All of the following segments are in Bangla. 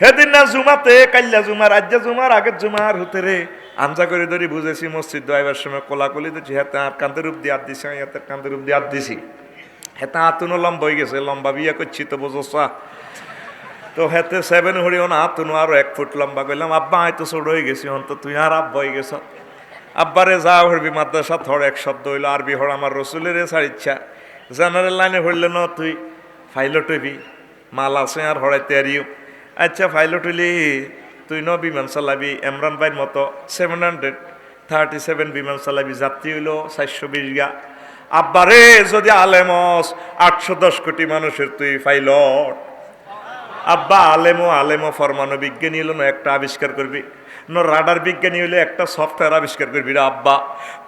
সেদিন না জুমাতে কাল্লা জুমার, আজ্জা জুমার, আগের জুমার হতে রে। আমজা করে ধরি বুঝেছি, মসজিদ দোয়াইবার সময় কোলাকুলি দিচ্ছি হ্যাঁ আর কান্দের রূপ দিয়ে হাত দিছি, আমি হাতের কান্দের রূপ দিয়ে হাত দিছি। হ্যাঁ হাতুনো লম্বা হয়ে গেছে, লম্বা বিয়া করছি তো বুঝোসা। তো হেতে সেভেন হরিও না তুনু আরও এক ফুট লম্বা করলাম, আব্বা আয় তো ছোট হয়ে গেছি, অন্ত তুই আর আব্বা হয়ে গেছ। আব্বারে যা হরবি মাদ্রাসা থর এক শব্দ হইল, আরবি হর আমার রসুলের এসার ইচ্ছা। জেনারেল লাইনে হইলে ন তুই ফাইলো টইবি মাল আছে আর হরাইতে আরিও। আচ্ছা ফাইলট হইলি তুই ন বিমান চালাবি এমরান ভাইয়ের মতো সেভেন হান্ড্রেড থার্টি সেভেন বিমান চালাবি যাত্রী হইল চারশো বিশ গা। আব্বারে যদি আলেমস আটশো দশ কোটি মানুষের তুই ফাইলট আব্বা, আলেমো আলেমো ফরমানো বিজ্ঞানী হলো না একটা আবিষ্কার করবি। ন রাডার বিজ্ঞানী হলে একটা সফটওয়্যার আবিষ্কার করবি রে আব্বা।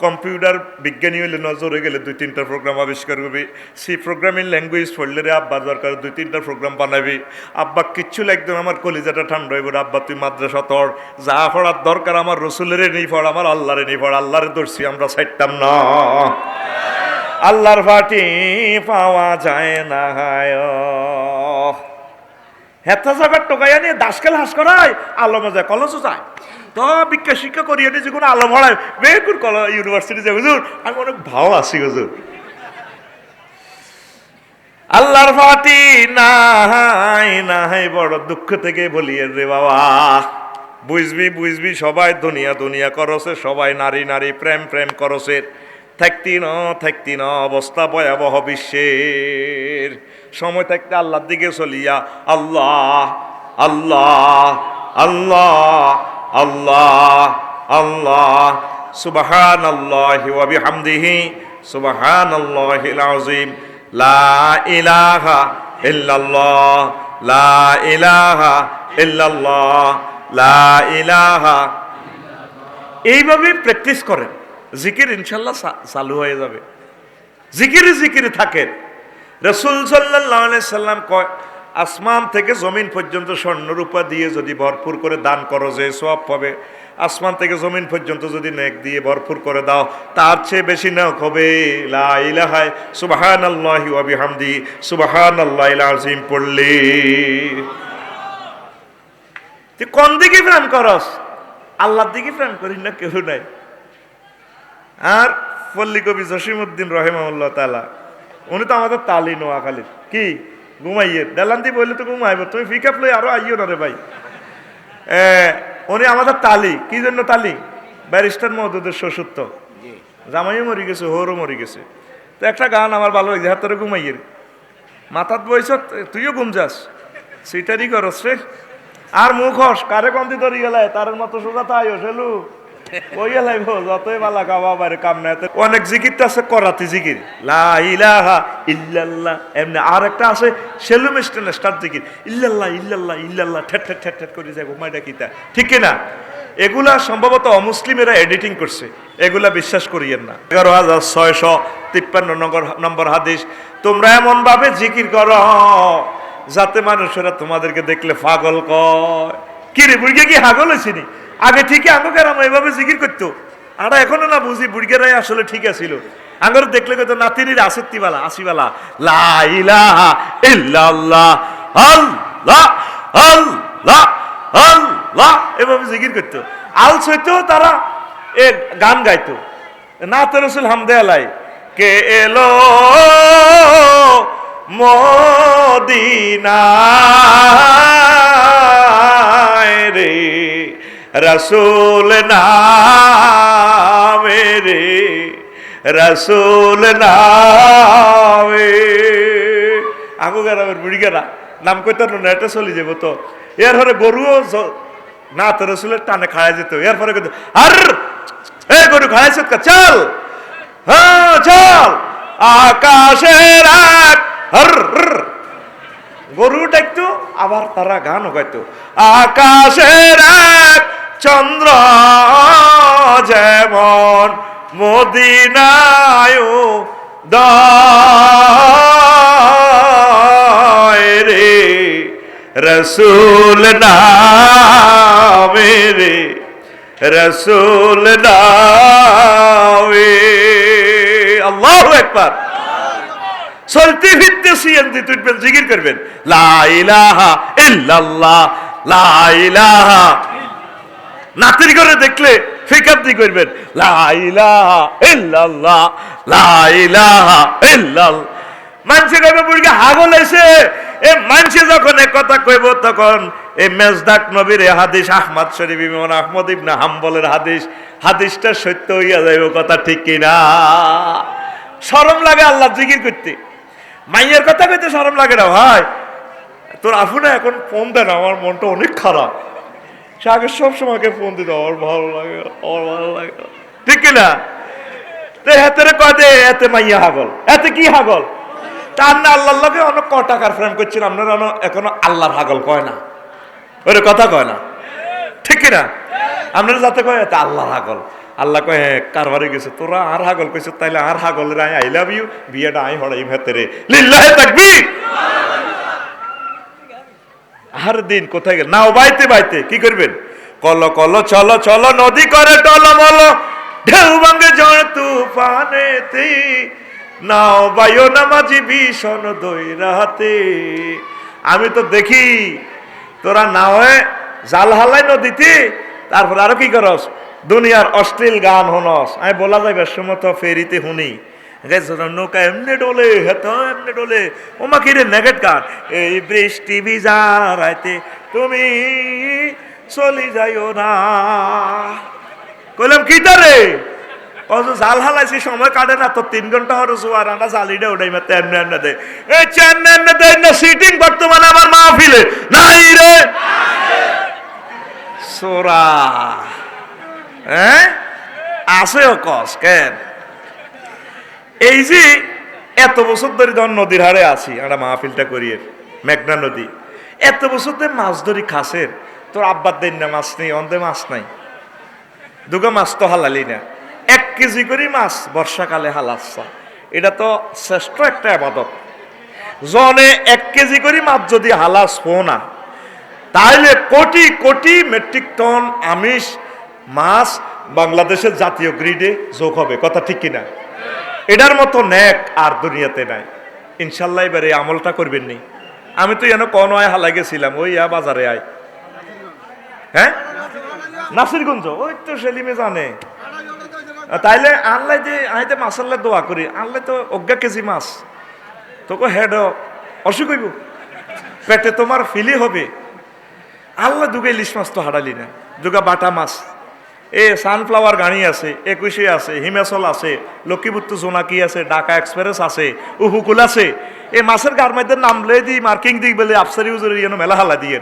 কম্পিউটার বিজ্ঞানী হলে নজরে গেলে দুই তিনটা প্রোগ্রাম আবিষ্কার করবি। সি প্রোগ্রামিং ল্যাঙ্গুয়েজ পড়লে রে আব্বা দরকার দুই তিনটা প্রোগ্রাম বানাবি। আব্বা কিচ্ছু লাগতো না, আমার কলিজাটা ঠান্ডা হইব আব্বা তুই মাদ্রাসা তোর যা পড়ার দরকার আমার রসুলের নেই পড় আমার আল্লাহরে নেই পড় আল্লাহরে ধরছি আমরা ছাইতাম না। আল্লাহর ফাটি পাওয়া যায় না হায় হেতা টোকাইয়া নিয়ে দাসকাল হাস করায়, আলমে যায় কলেজও যায় তো শিক্ষা করিয়ে নিয়ে হড়ায় বেকুর কল ইউনিভার্সিটি যায় হুজুর আমি অনেক আছি হুজুর আল্লাহর ফাটি নাই নাই বড় দুঃখ থেকে বলি রে বাবা। বুঝবি বুঝবি, সবাই দুনিয়া দুনিয়া করছে সবাই নারী নারী, প্রেম প্রেম করছে থাকতি ন থাকতি ন, অবস্থা ভয়াবহ বিশ্বের। সময় থাকতে আল্লাহর দিকে চলিয়া, আল্লাহ আল্লাহ আল্লাহ আল্লাহ আল্লাহ সুবাহান আল্লাহ ওয়াবিহামদিহি সুবাহান আল্লাহিল আযীম। লা ইলাহা ইল্লাল্লাহ, লা ইলাহা ইল্লাল্লাহ, লা ইলাহা। এইভাবে প্র্যাকটিস করেন। জিকির ইনশাল্লাহ চালু হয়ে যাবে। জিকিরে জিকিরে থাকেন রসুল সাল্লাম কয়, আসমান থেকে জমিন পর্যন্ত স্বর্ণরূপা দিয়ে যদি ভরপুর করে দান করো, যে সব পাবে। আসমান থেকে জমিন পর্যন্ত যদি নেক দিয়ে ভরপুর করে দাও, তার চেয়ে বেশি নেক হবে। লা ইলাহায় সুবাহান আল্লাহি ওয়া বিহামদি সুবাহান আল্লাহিল আযীম পড়লে। তুই কোন দিকে প্রেম করস? আল্লাহর দিকে প্রেম করিস না, কেউ নাই। আর পল্লী কবি জসিমুদ্দিন রহেমাউল্লাহ তালা উনি তো আমাদের তালি নোয়াখালীর। কি? ঘুমাইয়ে। দেলান্তি বললে তো ঘুমাইব তুমি পিক আপ লই আরও আইও না রে ভাই। এ, উনি আমাদের তালি কি জন্য তালি? ব্যারিস্টার মহদুদের শ্বশুর জামাইও মরি গেছে হোরও মরি গেছে। তো একটা গান আমার ভালো লাগে হাত তোরে ঘুমাইয়ের মাথাত বইস তুইও ঘুম যাস। সেটারই করস রে। আর মুখ হস কারে কন্দি ধরি গেলাই তার মতো সোজা তাই সেলু যতই বালা কাম নাই আছে জিকির লা এমনি আর একটা আছে ঠেট ঠেট ঠেট ঠেট ঠিক না এগুলা সম্ভবত অমুসলিমেরা এডিটিং করছে এগুলা বিশ্বাস করিয়েন না এগারো হাজার ছয়শো তিপ্পান্ন নম্বর হাদিস। তোমরা এমন ভাবে জিকির করো। যাতে মানুষেরা তোমাদেরকে দেখলে পাগল কয়। কি রে, বুড়িকে কি হাগল হয়েছিনি আগে ঠিকই আঙ্গ কেরাম এভাবে জিকির করতো। আর এখনও না বুঝি বুড়িকেরাই আসলে ঠিক আছিল। আঙ্গর দেখলে কত নাতিনির আসত্তিবালা আসিবালা লা ইলাহা ইল্লাল্লাহ, আল্লাহ আল্লাহ আল্লাহ। এভাবে জিকির করতো। আলস হইতো তারা এ গান গাইতো। না তো রসুল হামদে আলাই, কে এলো মদিনায় রে? রসুল নামে রে, রসুল নামে। আগো গ্রামের বুড়ি গেরা, নাম কইতে না, এটা চলে যাব তো। এর পরে গরুও না তো রসুলের টানে খাওয়া যেত। এর পরে কিন্তু আর, এ গরু খাওয়াইছে চল। হ্যাঁ চল। আকাশের এক হর। গরু ডাকতো, আবার তারা গানও গাইতো। আকাশের এক চন্দ্র যেমন মদিনায় রে, রসুল নামে রে, রসুল নামে। আল্লাহ একবার চলতে ফিরতে সিএনজি তুলবেন জিকির করবেন। লা ইলাহা ইল্লাল্লাহ, লা ইলাহা নাতির করে দেখলে ফিকাপ্তি করবেন। লা ইলাহা ইল্লাল্লাহ, লা ইলাহা ইল্লাল্লাহ। মানুষে কইবে বুড়িকে হাগল এসে, এ মানুষে যখন এ কথা কইব তখন এই মেজদাক নবীর হাদিস, আহমদ শরীফ ইমাম আহমদ ইবনে হাম্বলের হাদিস, হাদিসটা সত্য হইয়া যাইব কথা ঠিক কিনা? সরম লাগে আল্লাহ জিকির করতে। মাইয়ের কথা কইতে সরম লাগে না ভাই। তোর আফু না এখন ফোন দেন আমার মনটা অনেক খারাপ। সে আগে সব সময়কে ফোন দিত, আমার ভালো লাগে, আমার ভালো লাগে। ঠিক কিনা? হাতের কদে এতে মাইয়া হাগল। এতে কি হাগল? তার না আল্লাহর লগে অনেক ক টাকার ফ্রেম করছেন আপনারা এখনও আল্লাহর হাগল কয় না। ওরে কথা কয় না। ঠিক কিনা? আপনারা যাতে কয়, এতে আল্লাহর হাগল। আল্লাহ কয় হ্যাঁ কারবারে গেছে, তোরা আর হাগল কইছে, তাইলে আর হাগল রে, আই লাভ ইউ, বিয়েটা আই হড়াই ভেতরে লিল্লাহে তাকবীর! আর দিন কোথায় গেল? নাও, বাইতে বাইতে, কি করবেন? কল কল, চলো চলো, নদী করে টলমল। ঢেউ ভাঙ্গে জয় তুফানেতে। নাও বায়ো নামাজি ভীষণ দৈরাতে। আমি তো দেখি, তোরা নাওয়ে জাল হালাই নদীতে, তারপর আরও কি করস? দুনিয়ার অশ্লীল গান হনস আমি বলা যাইবে, সমত ফেরিতে শুনি। গেছে নৌকা এমনি ডোলে, হেত এমনি ডোলে। ওমা কি রে নেগেট গান? এই বৃষ্টি ভিজা রাইতে তুমি চলি যাইও না। কইলাম, কি রে? কত জাল হালাইছি, সময় কাটে না, তো তিন ঘণ্টা হলো জোয়ার আনা জালিটা ওটাই মাত্র এমনি এমনি দে। এই চেন্নাই এমনি দে, না সিটিং বর্তমানে আমার মাহফিলে। নাই রে। সোরা। হ্যাঁ? আছে ও কস, কেন? এই যে এত বছর ধরে ধর নদীর হাড়ে আছি, আমরা মাহফিলটা করিয়ে মেঘনা নদী। এত বছর ধরে মাছ ধরি খাসের তোর আব্বার দেন না, মাছ নেই, অন্ধে মাছ নাই। দুগা মাছ তো হালালি না। এক কেজি করে মাছ, বর্ষাকালে হালাচ্ছা এটা তো শ্রেষ্ঠ একটা আবাদত। জনে এক কেজি করে মাছ যদি হালাস হো না তাহলে কোটি কোটি মেট্রিক টন আমিষ মাছ বাংলাদেশের জাতীয় গ্রিডে যোগ হবে, কথা ঠিক কিনা? এটার মতো ন্যাক আর দুনিয়াতে নাই। ইনশাল্লাহ এবারে আমলটা করবেন নি। আমি তো যেন কন আয় হালাই গেছিলাম, ওই আ বাজারে আয়। হ্যাঁ? নাসিরগঞ্জ, ওই তো সেলিমে জানে। তাইলে আনলাই যে আইতে মাসাল্লা দোয়া করি আনলাই তো অজ্ঞা কেজি মাছ। তোকে হেড, অসুখ হইব। পেটে তোমার ফিলি হবে। আল্লাহ দুগে ইলিশ মাছ তো হারালি না, দুগা বাটা মাছ। এ সানফ্লাওয়ার গাড়ি আছে একুশে আছে হিমাচল আছে লক্ষ্মীপুত্র জোনাকি আছে ঢাকা এক্সপ্রেস আছে উহুকুল আছে। এ মাছের গার্মেন্টের নাম লে দি মার্কিং দিই বলে আফসারি উজুর ইয়েন মেলা হালা দিয়ে।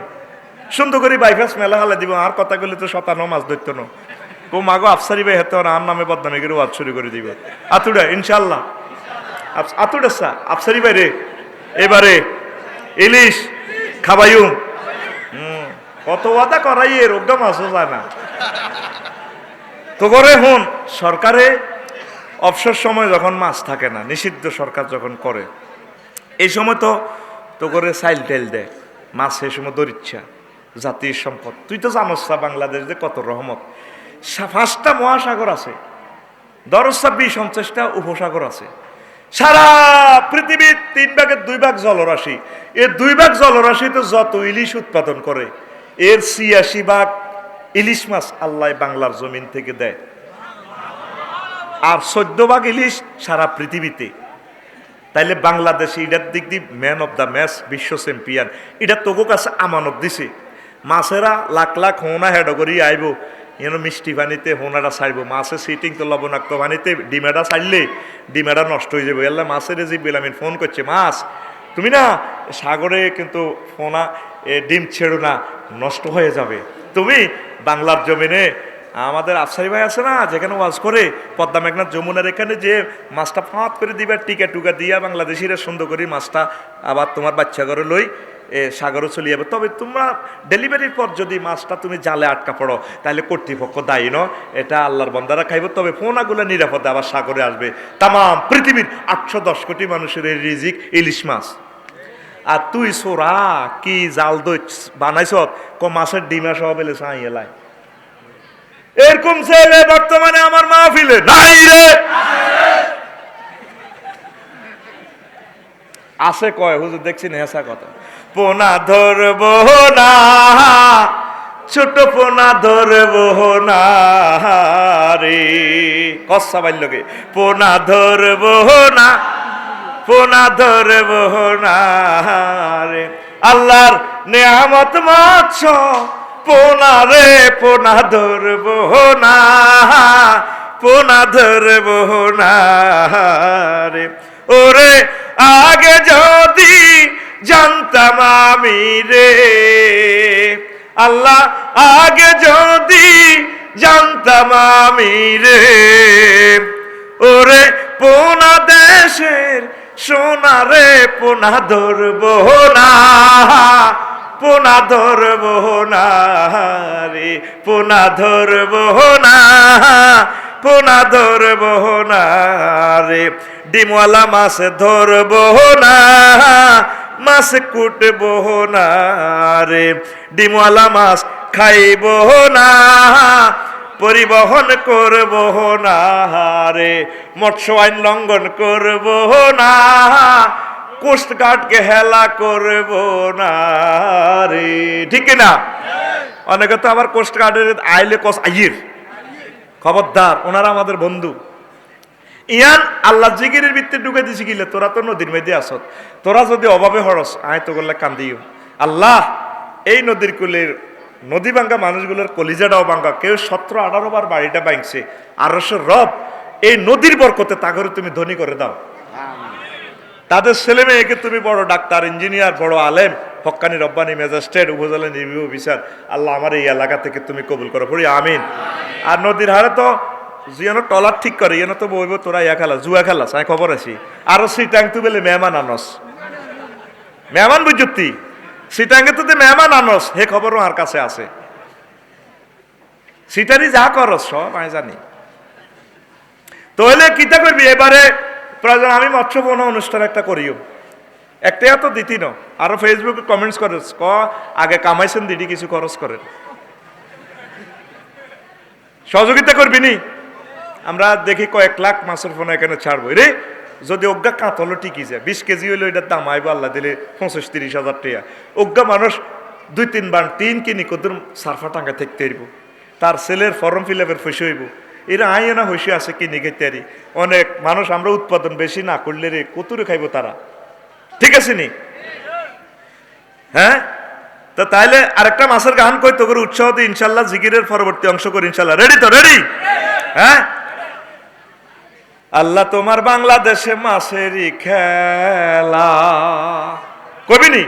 সুন্দর করে বাইফাস মেলা হালা দিব আর কথা বলে তো শতানো মাছ ধরতো না। ও মাগো আফসারি ভাই হেতে আর নামে বদনামি করে ওয়াজ শুরু করে দিব। আতুডা ইনশাল্লাহ আতুডা সা আফসারি ভাই রে এবারে ইলিশ হুম, কত ওয়াদা করাই এর রোগা মাছও যায় না তো করে হুন, সরকারে অবসর সময় যখন মাছ থাকে না, নিষিদ্ধ সরকার যখন করে, এই সময় তো তো করে সাইল টেল দেয়, মাছ সেই সময় দরিচ্ছা, জাতির সম্পদ। তুই তো জানোস বাংলাদেশ যে কত রহমত। পাঁচটা মহাসাগর আছে দশ ছাব্বিশ, পঞ্চাশটা উপসাগর আছে। সারা পৃথিবীর তিন ভাগের দুই ভাগ জলরাশি। এর দুই ভাগ জলরাশিতে যত ইলিশ উৎপাদন করে, এর ছিয়াশি ভাগ ইলিশ মাছ আল্লাহ বাংলার জমিন থেকে দেয়। আর চোদ্দ ভাগ ইলিশ সারা পৃথিবীতে। তাইলে বাংলাদেশ এটার দিক দিয়ে ম্যান অফ দ্য ম্যাচ বিশ্ব চ্যাম্পিয়ন এটা তোকে কাছে আমানত দিছে। মাছেরা লাখ লাখ হোনা হেড করি আইব। এন মিষ্টি পানিতে হোনাটা ছাড়বো মাছের সিটিং তো লবণাক্ত পানিতে ডিমেটা ছাড়লে ডিমেটা নষ্ট হয়ে যাবে। এল্লা মাছের যে বিলামিন ফোন করছে, মাছ, তুমি না সাগরে কিন্তু ফোনা ডিম ছেড়ো না, নষ্ট হয়ে যাবে। তুমি বাংলার জমিনে। আমাদের আফসারি ভাই আছে না, যেখানে ওয়াজ করে, পদ্মা মেঘনাথ যমুনার এখানে যে মাছটা ফাঁত করে দিবে, টিকা টুকা দিয়া বাংলাদেশিরা সুন্দর করে মাছটা আবার তোমার বাচ্চা ঘরে লই, এ সাগরও চলে যাবে। তবে তোমরা ডেলিভারির পর যদি মাছটা তুমি জালে আটকা পড়ো, তাহলে কর্তৃপক্ষ দায়ী ন এটা আল্লাহর বন্দারা খাইব। তবে ফোনাগুলো নিরাপদে আবার সাগরে আসবে। তাম পৃথিবীর আটশো দশ কোটি মানুষের রিজিক ইলিশ মাছ। আর তুই সোরা কি জাল দই বানাইছ? ক মাছের ডিমা সহ বেলে সাই এলাই। এরকম ছেলে বর্তমানে আমার মাহফিলে নাই রে। আছে কয়, হুজুর দেখছি নেশা কথা। পোনা ধরব না, ছোট পোনা ধরব না রে। কসা বাল্যকে। পোনা ধরব না পোনা ধরব রে। আল্লাহর নেয়ামত মাছ পোনা রে, পোনা ধরব না, পোনা ধরব না রে। ওরে, আগে যদি জানতাম আমি রে। আল্লাহ, আগে যদি জানতাম আমি রে। ওরে, পোনা দেশের সোনা রে পোনা ধরব না, পোনা ধরব না রে, পোনা ধরব না, পোনা ধরব না রে। ডিমওয়ালা মাছ ধরব না, মাছ কুটব না রে। ডিমওয়ালা মাছ খাইব না পরিবহন করব না রে মৎস্য আইন লঙ্ঘন করব না কোস্ট গার্ডকে হেলা করব না রে। ঠিক না অনেকে তো আবার কোস্ট গার্ডের আইলে কস, আইয়ের। খবরদার, ওনারা আমাদের বন্ধু। ইয়ান, আল্লাহ জিগিরের ভিত্তি ঢুকে দিছি গিলে তোরা তো নদীর মেয়েদে আসত তোরা যদি অভাবে হরস, আয় তো করলে কান্দিও। আল্লাহ, এই নদীর কুলের নদী ভাঙ্গা মানুষগুলোর কলিজাটাও ভাঙ্গা। কেউ সতেরো, আঠারো বার বাড়িটা ভাঙছে আরশের রব, এই নদীর বরকতে তাগরে তুমি ধনী করে দাও। তাদের ছেলে মেয়েকে তুমি বড় ডাক্তার, ইঞ্জিনিয়ার, বড় আলেম, হক্কানি রব্বানি ম্যাজিস্ট্রেট, উপজেলা নির্বাহী অফিসার। আল্লাহ আমার এই এলাকা থেকে তুমি কবুল করো। পড়ি, আমিন। আর নদীর হারে তো যেন টলার ঠিক করে, যেন তো বইব তোরা ইয়া খেলা জুয়া খেলাস, আমি খবর আছি। আরও সিটাং তু বেলে মেহমান আনস। মেহমান বুঝতি? সিটাঙ্গে তো যে মেহমান আনস, হে খবরও আর কাছে আছে। সিটারি যা করস সব আমি জানি। তাহলে কিতা করবি? এবারে প্রয়োজন, আমি মৎস্য বন অনুষ্ঠান একটা করিও। একটা তো দিতি ন। আরও ফেসবুকে কমেন্টস করে, ক, আগে কামাইছেন দিদি, কিছু খরচ করেন। সহযোগিতা করবি নি? আমরা দেখি কয়েক লাখ মাছের ফোন এখানে ছাড়বো। রে যদি অজ্ঞা কাঁতলো টিকি যায়, বিশ কেজি হইল এটার দাম আইব আল্লাহ দিলে পঁচিশ তিরিশ হাজার টাকা। অজ্ঞা মানুষ দুই তিনবার তিন কিনি কদুর সারফা টাঙ্গা থাকতে হইব। তার ছেলের ফর্ম ফিল আপের ফসে হইব। এরা আইও না হইসে আছে কিনি খেতে অনেক মানুষ আমরা উৎপাদন বেশি না করলে রে কতুরে খাইব তারা? ঠিক আছে নি? হ্যাঁ? তো তাইলে আরেকটা মাছের গান কই তোকে উৎসাহ দিয়ে ইনশাল্লাহ জিকিরের পরবর্তী অংশ করি, ইনশাল্লাহ। রেডি তো? রেডি হ্যাঁ? আল্লাহ তোমার বাংলাদেশে মাছেরই খেলা। কবিনি?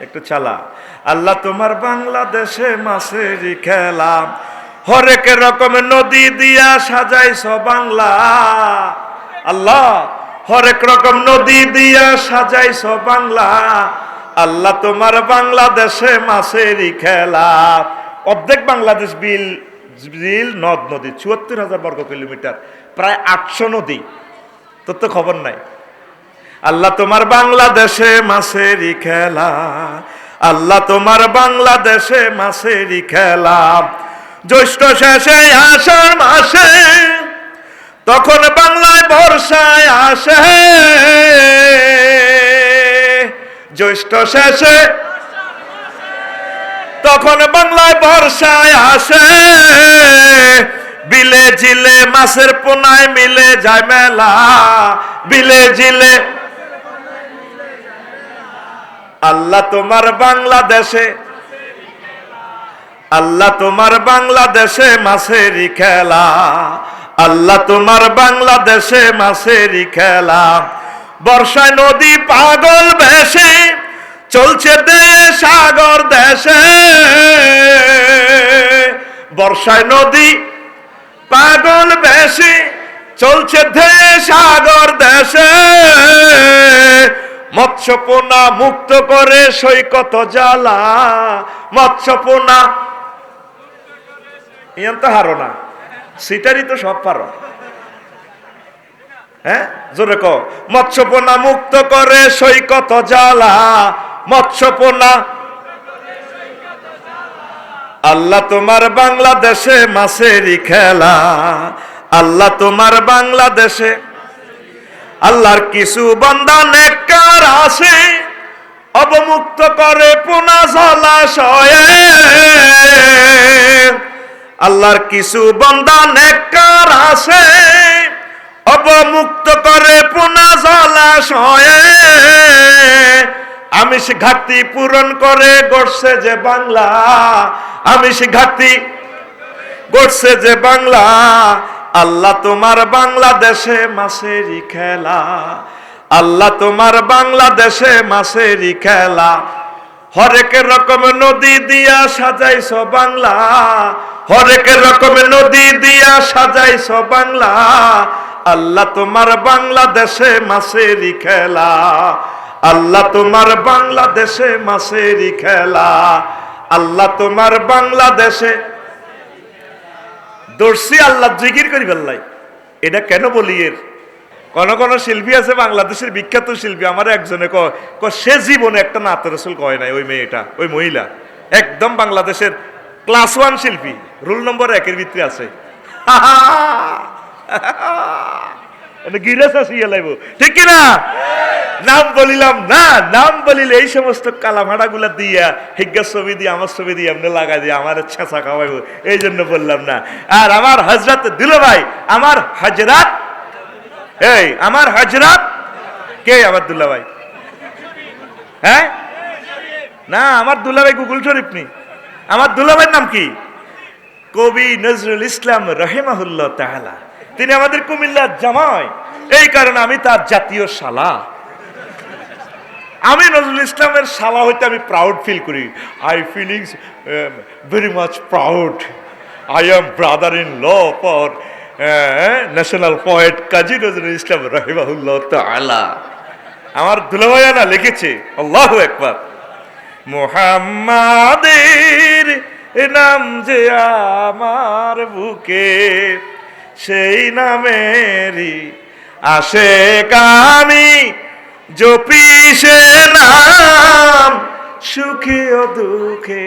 একটু চালা। আল্লাহ তোমার বাংলাদেশে মাছেরই খেলা। হরেক রকম নদী দিয়া সাজাইছ বাংলা। আল্লাহ, হরেক রকম নদী দিয়া সাজাইছ বাংলা। আল্লাহ তোমার বাংলাদেশে মাছেরই খেলা। অর্ধেক বাংলাদেশ বিল বিল নদ, নদী, চুয়াত্তর হাজার বর্গ কিলোমিটার। প্রায় আটশো নদী। তোর তো খবর নাই। আল্লাহ তোমার বাংলাদেশে মাছেরই খেলা। আল্লাহ তোমার বাংলাদেশে মাছেরই খেলা। জ্যৈষ্ঠ শেষে আষাঢ় মাসে, তখন বাংলায় বর্ষায় আসে। জ্যৈষ্ঠ শেষে তখন বাংলায় বর্ষায় আসে। বিলে জিলে মাছের পোনায় মিলে যায় মেলা, বিলে জিলে। আল্লাহ তোমার বাংলাদেশে, আল্লাহ তোমার বাংলাদেশে খেলা, আল্লাহ তোমার বাংলাদেশে খেলা। বর্ষায় নদী পাগল বেশে, চলছে দেশ সাগর দেশে। বর্ষায় নদী পাগল বেশি, চলছে দেশ সাগর দেশে। মৎস্যপোনা মুক্ত করে সৈকত জ্বালা মৎস্যপোনা ইয়ান হারো না, সিটারই তো সব পারো। হ্যাঁ জোরে ক মৎস্যপোনা মুক্ত করে সৈকত জ্বালা মৎস্যপোনা আল্লাহ তোমার বাংলাদেশে মাছেরই খেলা। আল্লাহ তোমার বাংলাদেশে আল্লাহর কিছু বন্দা নেককার আছে। অবমুক্ত করে পুনা জলাশয়ে আল্লাহর কিছু বন্দা নেককার আছে। অবমুক্ত করে পুনা জলাশয়ে আমি সে ঘাটতি পূরণ করে গড়ছে যে বাংলা। আমি ঘাটতি গড়ছে যে বাংলা, আল্লাহ তোমার বাংলাদেশে মাসেরই খেলা, আল্লাহ তোমার বাংলাদেশে মাসেরই খেলা। হরেক রকম নদী দিয়া সাজাইছ বাংলা হরেক রকম নদী দিয়া সাজাইছ বাংলা, আল্লাহ তোমার বাংলাদেশে মাসেরই খেলা, আল্লাহ তোমার বাংলাদেশে মাসেরই খেলা। আল্লাহ তোমার বাংলাদেশে। দর্শি আল্লাহ জিকির করি বেল্লাই এটা কেন বলি এর? কোন কোন শিল্পী আছে বাংলাদেশের বিখ্যাত শিল্পী, আমার একজনে কয় সে জীবনে একটা নাত রসুল কয় নাই, ওই মেয়েটা, ওই মহিলা। একদম বাংলাদেশের ক্লাস ওয়ান শিল্পী রুল নম্বর একের ভিতরে আছে। গিরাস লাইব ঠিক কিনা? নাম বলিলাম, না, নাম বলিলে এই সমস্ত কালামাড়া গুলা দিয়া হিজ্ঞা ছবি দিয়ে, আমার ছবি দিয়ে এমনি লাগাই দিয়ে আমার ছেঁচা খাওয়াইব। এই জন্য বললাম না। আর আমার হজরত দিল ভাই আমার হজরত এই, আমার হজরত কে আমার দুল্লা ভাই হ্যাঁ? না, আমার দুল্লা ভাই গুগল শরীফ নি। আমার দুল্লা ভাইয়ের নাম কি? কবি নজরুল ইসলাম রহেমাহুল্লাহ তাহলা তিনি আমাদের কুমিল্লার জামাই। এই কারণে আমি তার জাতীয় শালা। আমি নজরুল ইসলামের শালা হইতে আমি প্রাউড ফিল করি। I feelings very much proud I am brother in law for national poet Kazi Nazrul Islam রহিমাহুল্লাহ তাআলা। আমার দুলাভাইয়ানা লিখেছে, আল্লাহ একবার মোহাম্মাদের নাম যে আমার বুকে, সেই নামেরই আসে কামি জপি সে নাম সুখে ও দুঃখে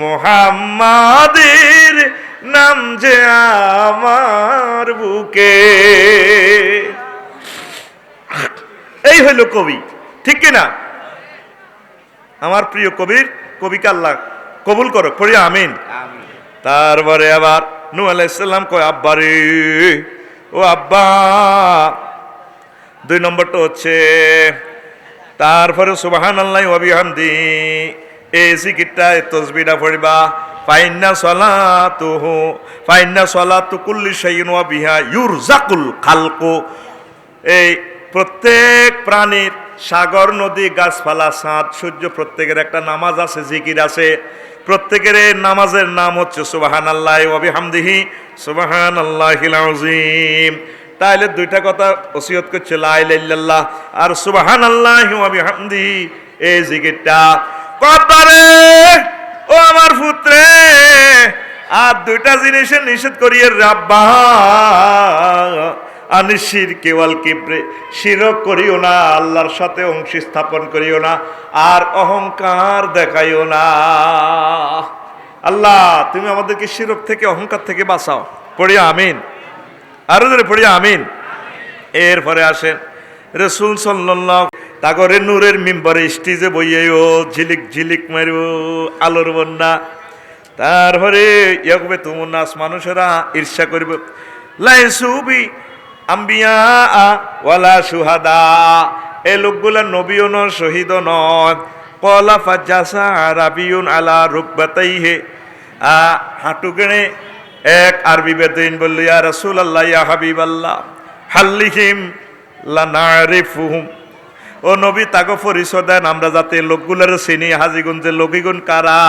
মোহাম্মাদের নাম যে আমার বুকে। এই হইল কবি ঠিক কিনা? আমার প্রিয় কবির কবিকে আল্লাহ কবুল করো পড়ি আমিন। তারপরে আবার নু আলাইসাল্লাম কয় আব্বা রে ও আব্বা দুই নম্বরটা হচ্ছে, তারপরে সুবাহান আল্লাহ অবিহামদি এই জিকিরটা, এই তসবিটা পড়িবা। এই প্রত্যেক প্রাণীর সাগর, নদী, গাছপালা, সাঁত, সূর্য, প্রত্যেকের একটা নামাজ আছে, জিকির আছে। প্রত্যেকের নামাজের নাম হচ্ছে সুবাহান আল্লাহ অবিহামদিহি সুবাহান আল্লাহ তাইলে দুইটা কথা ওসিয়ত করছে লাইল্লাহ আর সুবাহান আল্লাহ অবিহামদিহি এই জিকিরটা কপারে ও আমার পুত্রে, আর দুইটা জিনিসের নিষেধ করিয়ে রাব্বা আনি শির কেওয়াল কিবরে, শিরক করিও না, আল্লাহর সাথে অংশী স্থাপন করিও না, আর অহংকার দেখাইও না। আল্লাহ, তুমি আমাদেরকে শিরক থেকে, অহংকার থেকে বাঁচাও। পড়িয়া আমিন। আরও ধরে পড়িয়া আমিন। এরপরে আসেন রসুল সাল্লাল্লাহ তাগরে নূরের মিম্বরে স্টিজে বইয়েও ঝিলিক ঝিলিক মারিও আলোর বন্যা। তারপরে ইয়কবে তুমুর নাস মানুষেরা ঈর্ষা করবে লাইসুবি আম্বিয়া ওয়ালা সুহাদা এই লোকগুলা নবীও নয়, শহীদও নয়। কলা ফাজাসা রাবিউন আলা রুকবাতাইহে। আ, হাঁটু গেড়ে এক আরবি বেদিন বলল, ইয়া রাসূল আল্লাহ ইয়া হাবিব আল্লাহ হাল্লিহিম লানারিফুহুম। ও নবী তাকে পরিচয় দেন, আমরা যাতে লোকগুলোর চিনি, হাজিগঞ্জের লগিগুন কারা?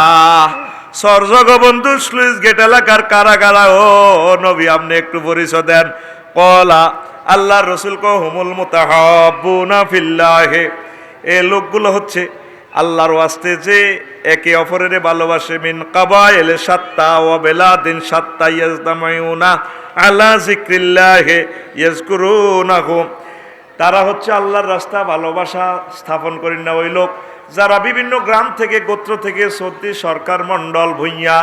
সরজগ বন্ধু স্লুইস গেট এলাকার কারা কারা? ও নবী, আপনি একটু পরিচয় দেন। কলা আল্লাহ রসুল কো হুমুল মুতাহাব্বুনা ফিল্লাহে। এ লোকগুলো হচ্ছে আল্লাহর ওয়াস্তে যে একে অপরের ভালোবাসে, মিন কাবাইল সাত্তা ও বেলা দিন সাত্তা ইয়াজদামাইউনা আলা জিক্রিল্লাহে ইয়াজকুরুনাহুম তারা হচ্ছে আল্লাহর রাস্তা ভালোবাসা স্থাপন করেন না ওই লোক। যারা বিভিন্ন গ্রাম থেকে, গোত্র থেকে সত্যি সরকার মণ্ডল ভুইয়া,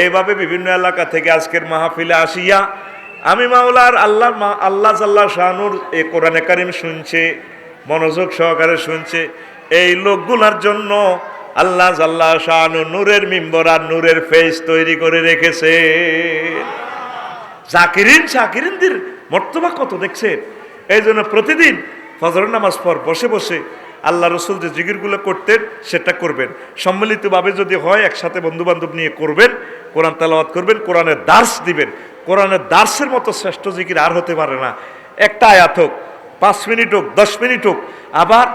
এইভাবে বিভিন্ন এলাকা থেকে আজকের মাহফিলে আসিয়া, আমি মাওলার আল্লাহ আল্লাহ জাল্লাহ শাহানুর এ কোরআনে কারিম শুনছে, মনোযোগ সহকারে শুনছে। এই লোকগুলার জন্য আল্লাহ জাল্লাহ শাহানু নূরের মিম্বর আর নূরের ফেস তৈরি করে রেখেছে। জাকিরিন শাকিরিনদের মর্তবা কত দেখছেন এই জন্য প্রতিদিন ফজর নামাজ পর বসে বসে আল্লাহ রসুল যে জিকিরগুলো করতেন, সেটা করবেন। সম্মিলিতভাবে যদি হয়, একসাথে বন্ধু বান্ধব নিয়ে করবেন, কোরআন তালাওয়াত করবেন, কোরআনের দার্স দিবেন। কোরআনের দার্সের মতো শ্রেষ্ঠ জিকির আর হতে পারে না। একটা আয়াত হোক, পাঁচ মিনিট হোক, দশ মিনিট হোক, আবার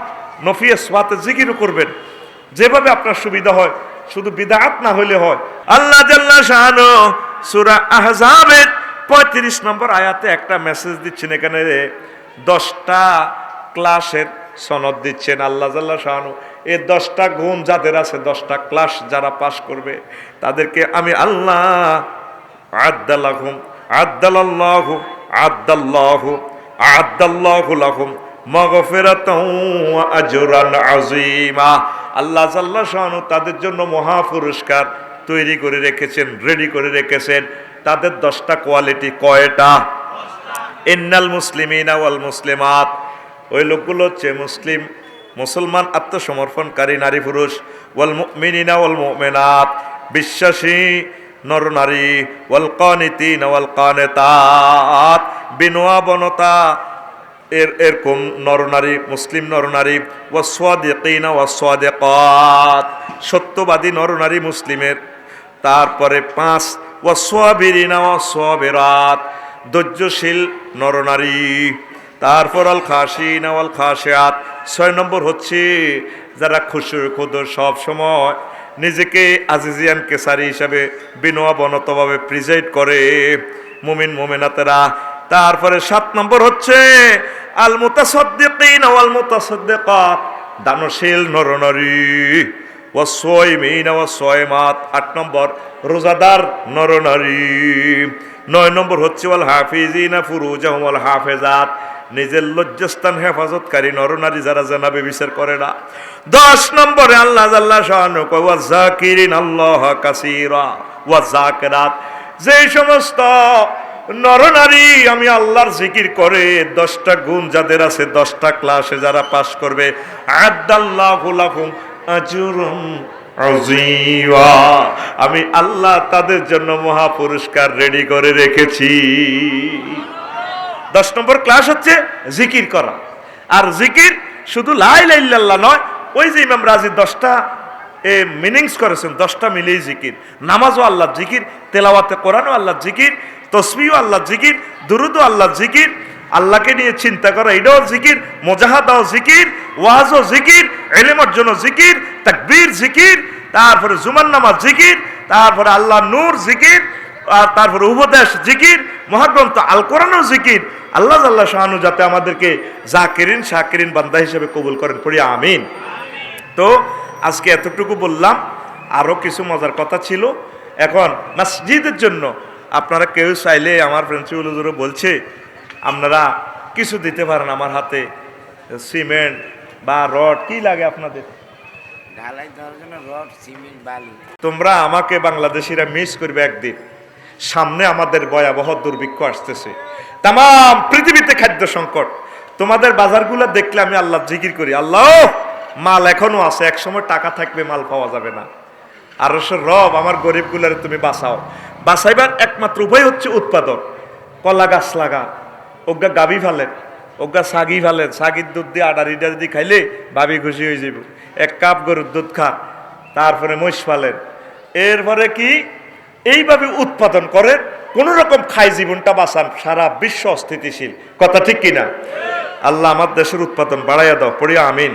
নফিয়া সোয়াতে জিকিরও করবেন। যেভাবে আপনার সুবিধা হয়, শুধু বিদাত না হইলে হয়। আল্লাহ সুরা আহজাবের পঁয়ত্রিশ নম্বর আয়াতে একটা মেসেজ দিচ্ছেন এখানে, দশটা ক্লাসের সনদ দিচ্ছেন আল্লাহ জাল্লা শাহানু। এই দশটা গুণ যাদের আছে, দশটা ক্লাস যারা পাশ করবে, তাদেরকে আমি আল্লাহ আদাল্লাহুম আদাল্লাহু আদাল্লাহু আদাল্লাহু লাহুম। আল্লাহ শাহানু তাদের জন্য মহা পুরস্কার তৈরি করে রেখেছেন রেডি করে রেখেছেন। তাদের দশটা কোয়ালিটি কয়টা? ইন্নাল মুসলিমিনা ওয়াল মুসলিমাত। ওই লোকগুলো হচ্ছে মুসলিম, মুসলমান আত্মসমর্পণকারী নারী পুরুষ। ওয়াল মুমিনিনা ওয়াল মুমিনাত। বিশ্বাসী নরনারী ওয়াল কানিতিন ওয়াল কানেতাত। বিনোয়া বনতা এর এরকম নরনারী, মুসলিম নরনারী, ওয়া সোয়াদিকিনা ওয়া সোয়াদেকাত, সত্যবাদী নরনারী মুসলিমের। তারপরে পাঁচ, ওয়া সোয়াবিরিনা ওয়া সোয়াবেরাত, ধৈর্যশীল নরনারী। তারপর আল খাসিনা ওয়াল খাসিয়াত ছয় নম্বর হচ্ছে যারা খুশি খুদর সব সময় নিজেকে আজিজিয়ান কেসারি হিসাবে বিনোয়া বনতভাবে প্রিজাইড করে। মুমিন, মুমিনাতেরা তারপরে সাত নম্বর হচ্ছে আল মুতাসদ্দিকিন ওয়াল মুতাসদ্দিকাত দানশীল নরনারী ও সোয়মিন ও সোয়মাত আট নম্বর, রোজাদার নরনারী। নয় নম্বর হচ্ছে ওয়াল হাফিজিনা ফুরুজাহুম ওয়াল হাফেজাত নিজের লজ্জাস্থান হেফাজতকারী নরনারী যারা জানাবে বিচার করে না। দশ নম্বরে আল্লাহ আল্লাহ শাহানু কয় ওয়া জাকিরিন আল্লাহ কাসীরা ওয়া জাকিরাত যে সমস্ত নরনারী আমি আল্লাহর জিকির করে দশটা গুণ যাদের আছে, দশটা ক্লাসে যারা পাশ করবে আমি আল্লাহ তাদের জন্য মহা পুরস্কার রেডি করে রেখেছি। দশ নম্বর ক্লাস হচ্ছে জিকির করা। আর জিকির শুধু লাই লাইল্লাহ নয়, ওই যে ইমাম রাজি দশটা এ মিনিংস করেছেন, দশটা মিলেই জিকির। নামাজও আল্লাহ জিকির, তেলাওয়াতে কোরআনও আল্লাহ জিকির তসমিও আল্লাহ জিকির, দুরুদও আল্লাহ জিকির। আল্লাহকে নিয়ে চিন্তা করা, এটাও জিকির, মোজাহাদাও জিকির, ওয়াজও জিকির, এলেমর জন্য জিকির, তাকবীর জিকির, তারপরে জুমান নামাজ জিকির, তারপরে আল্লাহ নূর জিকির, আর তারপরে উপদেশ জিকির, মহাগ্রন্থ আল কোরআনও জিকির। আল্লাহ আল্লাহ শাহানু যাতে আমাদেরকে জাকিরিন, শাকিরিন বান্দা হিসেবে কবুল করেন, পড়ি আমিন। তো আজকে এতটুকু বললাম আরও কিছু মজার কথা ছিল। এখন মসজিদের জন্য আপনারা কেউ চাইলে আমার প্রিন্সিপাল বলছে আপনারা কিছু দিতে পারেন আমার হাতে সিমেন্ট বা রড কি লাগে আপনাদের? তোমরা আমাকে বাংলাদেশিরা মিস করবে একদিন। সামনে আমাদের ভয়াবহ দুর্ভিক্ষ আসতেছে। তাম পৃথিবীতে খাদ্য সংকট। তোমাদের বাজারগুলো দেখলে আমি আল্লাহ জিকির করি। আল্লাহ! মাল এখনও আছে এক সময় টাকা থাকবে, মাল পাওয়া যাবে না। আর রব, আমার গরিবগুলারে তুমি বাঁচাও। বাঁচাইবার একমাত্র উপায় হচ্ছে উৎপাদন। কলা গাছ লাগা, ওগা গাবি ফেলেন, ওগা সাগি ফেলেন, সাগির দুধ দিয়ে আডার ইডার দিয়ে খাইলে ভাবি খুশি হয়ে যাব এক কাপ গরুর দুধ খা, তারপরে মহিষ ফালেন। এরপরে কি? এইভাবে উৎপাদন করেন কোন রকম খাই জীবনটা বাঁচান, সারা বিশ্ব অস্থিতিশীল। কথা ঠিক কিনা? আল্লাহ আমার দেশের উৎপাদন বাড়াইয়া দাও, পড়িয়া আমিন।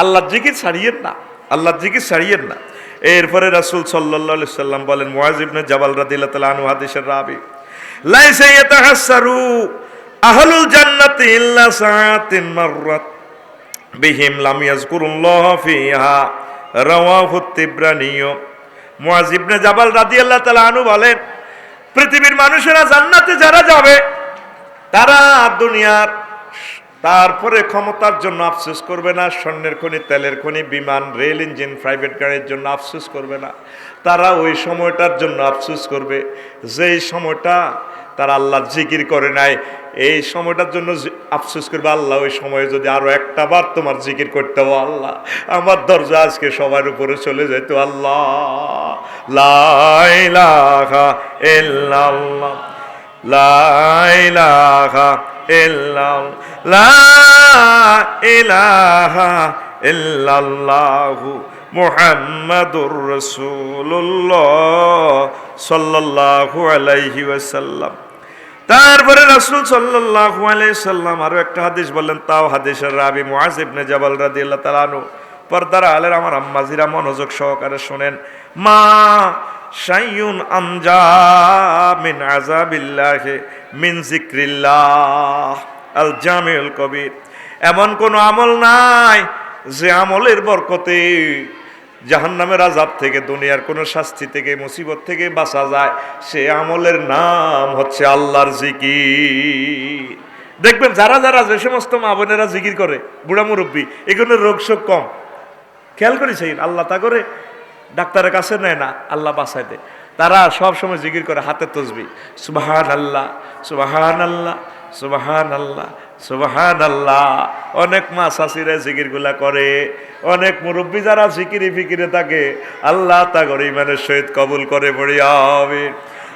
আল্লাহর জিকির ছাড়িয়েন না, আল্লাহ জিকির ছাড়িয়েন না। এরপরে রাসুল আলাইহি সাল্লাম বলেন মুয়াজ ইবনে জাবাল রাদিয়াল্লাহু তাআলা আনহু হাদিসের রাবি ইল্লা জাবাল বলেন, পৃথিবীর মানুষেরা জান্নাতে যারা যাবে, তারা দুনিয়ার তারপরে ক্ষমতার জন্য আফসোস করবে না, স্বর্ণের খনি, তেলের খনি, বিমান, রেল ইঞ্জিন, প্রাইভেট গাড়ির জন্য আফসোস করবে না। তারা ওই সময়টার জন্য আফসোস করবে, যেই সময়টা তারা আল্লাহ জিকির করে নাই, এই সময়টার জন্য আফসোস করবে, আল্লাহ, ওই সময়ে যদি আরও একটা বার তোমার জিকির করতে হো আল্লাহ, আমার দরজা আজকে সবার উপরে চলে যেত আল্লাহ লাইলাহা ইল্লাল্লাহ, লা ইলাহা ইল্লাল্লাহ মুহাম্মাদুর রাসূলুল্লাহ সাল্লাল্লাহু আলাইহি ওয়াসাল্লাম। তারপরে রাসূল সাল্লাল্লাহু আলাইহি সাল্লাম আরও একটা হাদিস বললেন, তাও হাদিসের রাবি মুআজ ইবনে জাবাল রাদিয়াল্লাহু তাআলা আনহু। পর্দার আলের আমার আম্মাজিরা মনোযোগ সহকারে শোনেন। মা শাইউন আনজা মিন আযাবিল্লাহি মিন যিকরিল্লাহ। আল জামিউল কবির। এমন কোন আমল নাই যে আমলের বরকতে জাহান্নামের আজাব থেকে, দুনিয়ার কোন শাস্তি থেকে, মুসিবত থেকে বাঁচা যায়। সে আমলের নাম হচ্ছে আল্লাহর জিকির। দেখবেন যারা যারা যে সমস্ত মা বোনেরা জিকির করে, বুড়া মুরব্বী এগুলো রোগ শোক কম। খেয়াল করেছেন? আল্লাহ তা করে ডাক্তারের কাছে নেয় না, আল্লাহ বাসায় দেয়। তারা সব সময় করে হাতে তসবি সুবাহান আল্লাহ সুবাহান আল্লাহ সুবাহান আল্লাহ সুবাহান আল্লাহ অনেক মা শাশিরা জিকিরগুলা করে, অনেক মুরব্বী যারা জিকিরি ফিকিরে থাকে, আল্লাহ তা করে ইমানের সহিত কবুল করে বড়ি হবে